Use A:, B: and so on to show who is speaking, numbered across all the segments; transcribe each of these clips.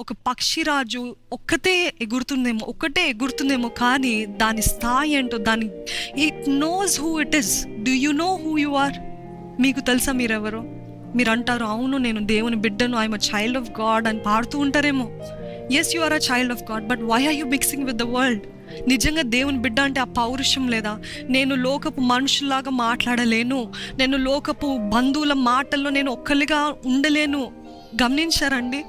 A: ఒక పక్షిరాజు ఒక్కతే ఎగురుతుందేమో ఒక్కటే ఎగురుతుందేమో కానీ దాని స్థాయి ఏంటో దాని it knows who it is do you know who you are మీకు తెలుసా మీరెవరో? మీరు అంటారు అవును నేను దేవుని బిడ్డను I'm a child of God అని పాడుతూ ఉంటారేమో. Yes you are a child of God but why are you mixing with the world నిజంగా దేవుని బిడ్డ అంటే ఆ పౌరుషం లేదా? నేను లోకపు మనుషుల్లాగా మాట్లాడలేను. నేను లోకపు బంధువుల మాటల్లో నేను ఒక్కరిగా ఉండలేను. గమనించారండి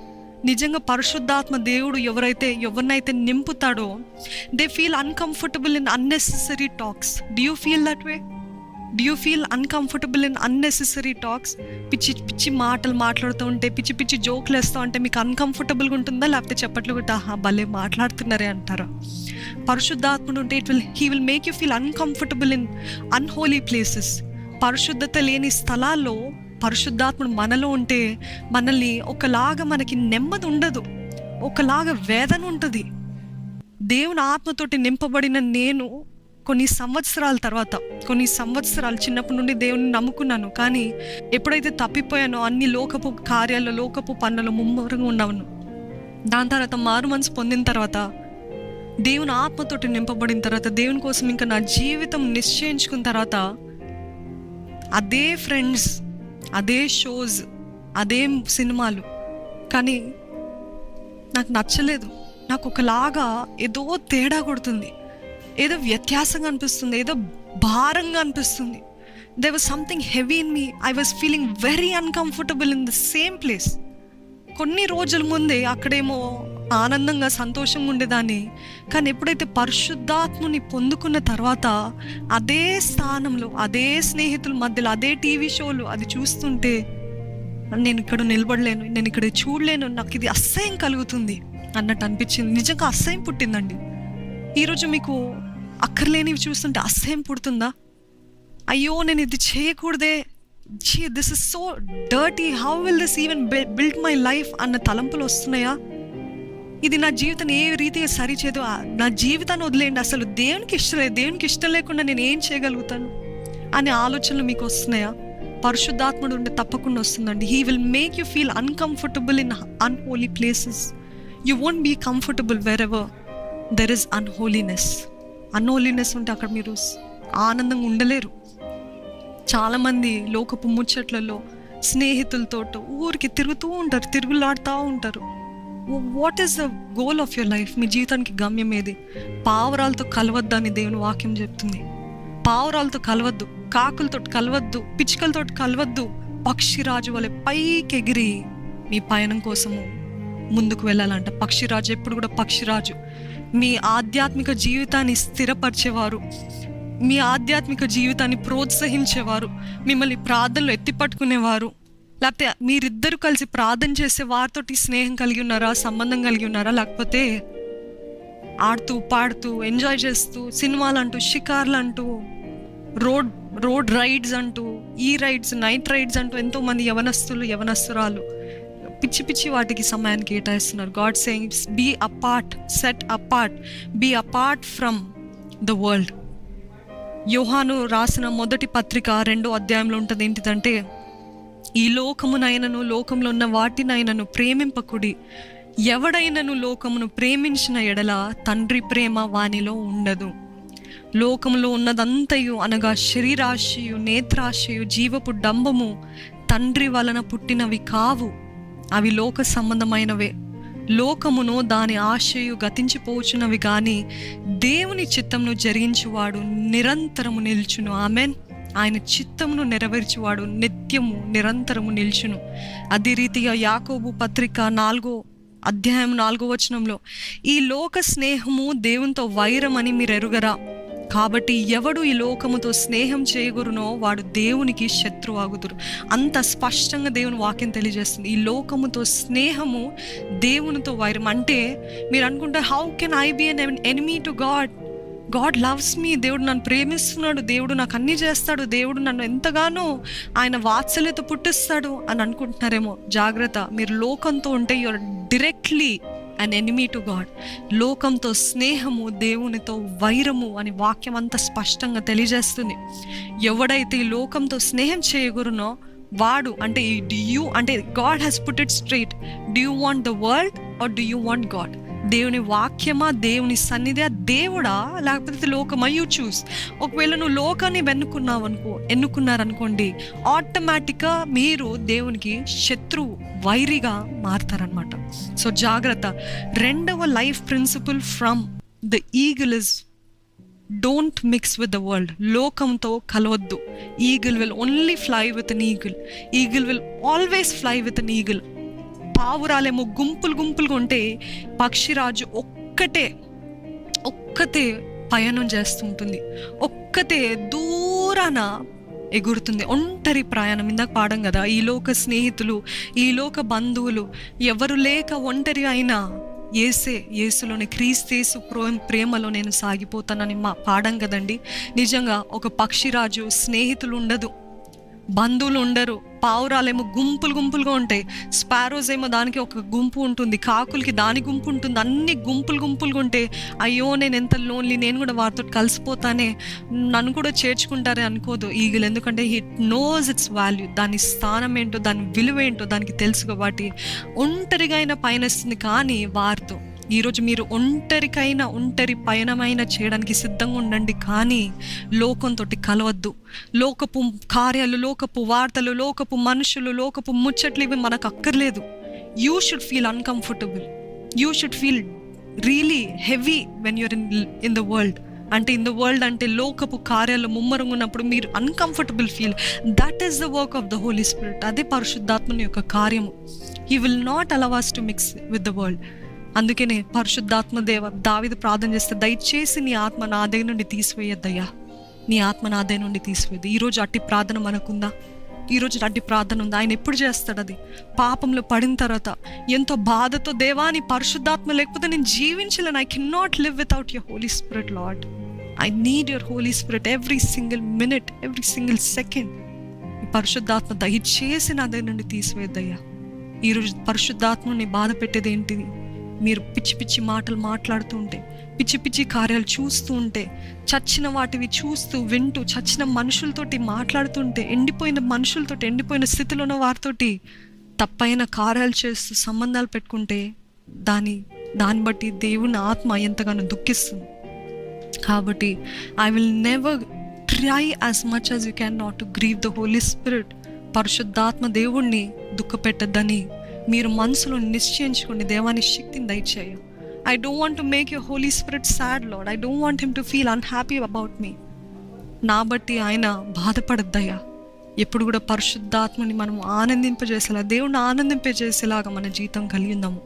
A: నిజంగా పరిశుద్ధాత్మ దేవుడు ఎవరైతే ఎవరినైతే నింపుతాడో they feel uncomfortable in unnecessary talks do you feel that way do you feel uncomfortable in unnecessary talks పిచ్చి పిచ్చి మాటలు మాట్లాడుతూ ఉంటే పిచ్చి పిచ్చి జోకులు వేస్తూ ఉంటే మీకు అన్కంఫర్టబుల్గా ఉంటుందా? లేకపోతే చెప్పట్లు కూడా ఆహా భలే మాట్లాడుతున్నారే అంటారు? పరిశుద్ధాత్ముడు ఉంటే it will he will make you feel uncomfortable in unholy places పరిశుద్ధత లేని స్థలాల్లో పరిశుద్ధాత్ముడు మనలో ఉంటే మనల్ని ఒకలాగా మనకి నెమ్మది ఉండదు. ఒకలాగా వేదన ఉంటుంది. దేవుని ఆత్మతోటి నింపబడిన నేను కొన్ని సంవత్సరాల తర్వాత కొన్ని సంవత్సరాలు చిన్నప్పటి నుండి దేవుని నమ్ముకున్నాను. కానీ ఎప్పుడైతే తప్పిపోయానో అన్ని లోకపు కార్యాల్లో లోకపు పనులలో ముమ్మరంగా ఉన్నాను దాని తర్వాత మారు మనసు పొందిన తర్వాత దేవుని ఆత్మతోటి నింపబడిన తర్వాత దేవుని కోసం ఇంకా నా జీవితం నిశ్చయించుకున్న తర్వాత అదే ఫ్రెండ్స్ అదే షోస్ అదే సినిమాలు. కానీ నాకు నచ్చలేదు. నాకు ఒకలాగా ఏదో తేడా కొడుతుంది. ఏదో వ్యత్యాసంగా అనిపిస్తుంది. ఏదో భారంగా అనిపిస్తుంది. There was something heavy in me I was feeling very uncomfortable in the same place కొన్ని రోజుల ముందే అక్కడేమో ఆనందంగా సంతోషంగా ఉండేదాన్ని. కానీ ఎప్పుడైతే పరిశుద్ధాత్ముని పొందుకున్న తర్వాత అదే స్థానంలో అదే స్నేహితుల మధ్యలో అదే టీవీ షోలు అది చూస్తుంటే నేను ఇక్కడ నిలబడలేను నేను ఇక్కడ చూడలేను నాకు ఇది అసహ్యం కలుగుతుంది అన్నట్టు అనిపించింది. నిజంగా అసహ్యం పుట్టిందండి. ఈరోజు మీకు అక్కర్లేనివి చూస్తుంటే అసహ్యం పుడుతుందా? అయ్యో నేను ఇది చేయకూడదే. Gee this is so dirty how will this even build my life అన్న తలంపులు వస్తున్నాయా? ఇది నా జీవితాన్ని ఏ రీతిగా సరిచేదో నా జీవితాన్ని వదిలేయండి. అసలు దేవునికి ఇష్టం లేదు దేవునికి ఇష్టం లేకుండా నేను ఏం చేయగలుగుతాను అనే ఆలోచనలు మీకు వస్తున్నాయా? పరిశుద్ధాత్ముడు ఉంటే తప్పకుండా వస్తుందండి. He will make you feel uncomfortable in unholy places you won't be comfortable wherever there is unholiness unholiness ఉంటే అక్కడ మీరు ఆనందంగా ఉండలేరు. చాలామంది లోకపు ముచ్చట్లలో స్నేహితులతో ఊరికి తిరుగుతూ ఉంటారు తిరుగులాడుతూ ఉంటారు. What is the goal of your life మీ జీవితానికి గమ్యం ఏది? పావురాలతో కలవద్దు అని దేవుని వాక్యం చెప్తుంది. పావురాలతో కలవద్దు కాకులతో కలవద్దు పిచ్చుకలతో కలవద్దు. పక్షిరాజు వలె పైకి ఎగిరి మీ పయనం కోసము ముందుకు వెళ్ళాలంట. పక్షిరాజు ఎప్పుడు కూడా పక్షిరాజు. మీ ఆధ్యాత్మిక జీవితాన్ని స్థిరపరిచేవారు. మీ ఆధ్యాత్మిక జీవితాన్ని ప్రోత్సహించేవారు. మిమ్మల్ని ప్రార్థనలు ఎత్తిపట్టుకునేవారు. లేకపోతే మీరిద్దరు కలిసి ప్రార్థన చేసే వారితోటి స్నేహం కలిగి ఉన్నారా సంబంధం కలిగి ఉన్నారా? లేకపోతే ఆడుతూ పాడుతూ ఎంజాయ్ చేస్తూ సినిమాలు అంటూ షికార్లు అంటూ రోడ్ రోడ్ రైడ్స్ అంటూ ఈ రైడ్స్ నైట్ రైడ్స్ అంటూ ఎంతో మంది యవనస్తులు యవనస్తురాలు పిచ్చి పిచ్చి వాటికి సమయాన్ని కేటాయిస్తున్నారు. God sayings be apart set apart be apart from the world. Yohanu రాసిన మొదటి పత్రిక రెండో అధ్యాయంలో ఉంటుంది ఏంటిదంటే ఈ లోకమునైనను లోకంలో ఉన్న వాటినైనను ప్రేమింపకుడి. ఎవడైనను లోకమును ప్రేమించిన ఎడల తండ్రి ప్రేమ వానిలో ఉండదు. లోకంలో ఉన్నదంతయు అనగా శరీరాశయు నేత్రాశయు జీవపు డంబము తండ్రి వలన పుట్టినవి కావు. అవి లోక సంబంధమైనవే. లోకమును దాని ఆశయు గతించిపోచున్నవి కానీ దేవుని చిత్తమును జరిగించువాడు నిరంతరము నిల్చును. ఆమెన్. ఆయన చిత్తమును నెరవేర్చువాడు నిత్యము నిరంతరము నిల్చును. అదే రీతిగా యాకోబు పత్రిక నాలుగో అధ్యాయం నాలుగో వచనంలో ఈ లోక స్నేహము దేవునితో వైరమని మీరు ఎరుగరా కాబట్టి ఎవడు ఈ లోకముతో స్నేహం చేయగురునో వాడు దేవునికి శత్రువాగుదురు. అంత స్పష్టంగా దేవుని వాక్యం తెలియజేస్తుంది. ఈ లోకముతో స్నేహము దేవునితో వైరం. అంటే మీరు అనుకుంటారు how can I be an enemy to God God loves me దేవుడు నన్ను ప్రేమిస్తున్నాడు. దేవుడు నాకు అన్ని చేస్తాడు. దేవుడు నన్ను ఎంతగానో ఆయన వాత్సల్యత పుట్టిస్తాడు అని అనుకుంటున్నారేమో. జాగ్రత్త. మీరు లోకంతో ఉంటే you're directly an enemy to God లోకంతో స్నేహము దేవునితో వైరము అని వాక్యం అంతా స్పష్టంగా తెలియజేస్తుంది. ఎవడైతే ఈ లోకంతో స్నేహం చేయగురునో వాడు అంటే ఈ యూ అంటే God has put it straight do you want the world or do you want God దేవుని వాక్యమా దేవుని సన్నిధి దేవుడా? లేకపోతే లోకమా యూ చూస్. ఒకవేళ నువ్వు లోకాన్ని వెన్నుకున్నావు అనుకో ఎన్నుకున్నారనుకోండి ఆటోమేటిక్గా మీరు దేవునికి శత్రువు వైరిగా మారతారనమాట సో జాగ్రత్త. రెండవ life principle from the eagle is don't mix with the world. లోకంతో కలవద్దు. Eagle will only fly with an eagle. Eagle will always fly with an eagle. పావురాలేమో గుంపులు గుంపులుగా ఉంటే పక్షిరాజు ఒక్కటే ఒక్కతే పయనం చేస్తుంటుంది ఒక్కతే దూరాన ఎగురుతుంది. ఒంటరి ప్రయాణం. ఇందాక పాడం కదా ఈ లోక స్నేహితులు ఈ లోక బంధువులు ఎవరు లేక ఒంటరి అయినా ఏసే ఏసులోని క్రీస్తేసు ప్రో ప్రేమలో నేను సాగిపోతానని మా పాడం కదండి. నిజంగా ఒక పక్షిరాజు స్నేహితులు ఉండదు బంధువులు ఉండరు పావురాలేమో గుంపులు గుంపులుగా ఉంటాయి. స్పారోస్ ఏమో దానికి ఒక గుంపు ఉంటుంది. కాకులకి దాని గుంపు ఉంటుంది. అన్ని గుంపులు గుంపులుగా ఉంటే అయ్యో నేను ఎంత లోన్లీ నేను కూడా వారితో కలిసిపోతానే. నన్ను కూడా చేర్చుకుంటారే అనుకోదు. ఈగిల్ ఎందుకంటే హిట్ నోస్ ఇట్స్ వాల్యూ దాని స్థానం ఏంటో దాని విలువ ఏంటో దానికి తెలుసు కాబట్టి ఒంటరిగా అయినా పయనిస్తుంది కానీ వారితో. ఈరోజు మీరు ఒంటరికైనా ఒంటరి పయనమైన చేయడానికి సిద్ధంగా ఉండండి. కానీ లోకంతో కలవద్దు. లోకపు కార్యాలు లోకపు వార్తలు లోకపు మనుషులు లోకపు ముచ్చట్లు ఇవి మనకు అక్కర్లేదు. You should feel uncomfortable you should feel really heavy when you're in in the world అంటే ఇన్ ద వరల్డ్ అంటే లోకపు కార్యాలు ముమ్మరంగా ఉన్నప్పుడు మీరు uncomfortable feel that is the work of the holy spirit అదే పరిశుద్ధాత్మని యొక్క కార్యము. He will not allow us to mix with the world అందుకనే పరిశుద్ధాత్మ దేవ దావిది ప్రార్థన చేస్తే దయచేసి నీ ఆత్మ నా దగ్గర నుండి తీసివేయద్దయ్యా. నీ ఆత్మ నా దగ్గర నుండి తీసివేయద్దు. ఈరోజు అట్టి ప్రార్థన మనకుందా? ఈరోజు అట్టి ప్రార్థన ఉంది? ఆయన ఎప్పుడు చేస్తాడు అది? పాపంలో పడిన తర్వాత ఎంతో బాధతో దేవా నీ పరిశుద్ధాత్మ లేకపోతే నేను జీవించలేను. I can not live without your holy spirit lord I need your holy spirit every single minute every single second ఈ పరిశుద్ధాత్మ దయచేసి నా దగ్గర నుండి తీసివేద్దయ్యా ఈరోజు పరిశుద్ధాత్మని బాధ పెట్టేది ఏంటిది? మీరు పిచ్చి పిచ్చి మాటలు మాట్లాడుతూ ఉంటే పిచ్చి పిచ్చి కార్యాలు చూస్తూ ఉంటే చచ్చిన వాటివి చూస్తూ వింటూ చచ్చిన మనుషులతోటి మాట్లాడుతుంటే ఎండిపోయిన మనుషులతోటి ఎండిపోయిన స్థితిలో ఉన్న వారితోటి తప్పైన కార్యాలు చేస్తూ సంబంధాలు పెట్టుకుంటే దాని దాన్ని బట్టి దేవుని ఆత్మ ఎంతగానో దుఃఖిస్తుంది. కాబట్టి I will never try as much as you can not to grieve the holy spirit పరిశుద్ధాత్మ దేవుణ్ణి దుఃఖపెట్టద్దని మీరు మనసులో నిశ్చయించుకుని దేవాని శక్తిని దయచేయ. I don't want to make you holy spirit sad lord I don't want him to feel unhappy about me నా బట్టి ఆయన బాధపడద్దయ్యా ఎప్పుడు కూడా పరిశుద్ధాత్మని మనం ఆనందింపజేసేలా దేవుణ్ణి ఆనందింపజేసేలాగా మన జీవితం కలిగి ఉందాము.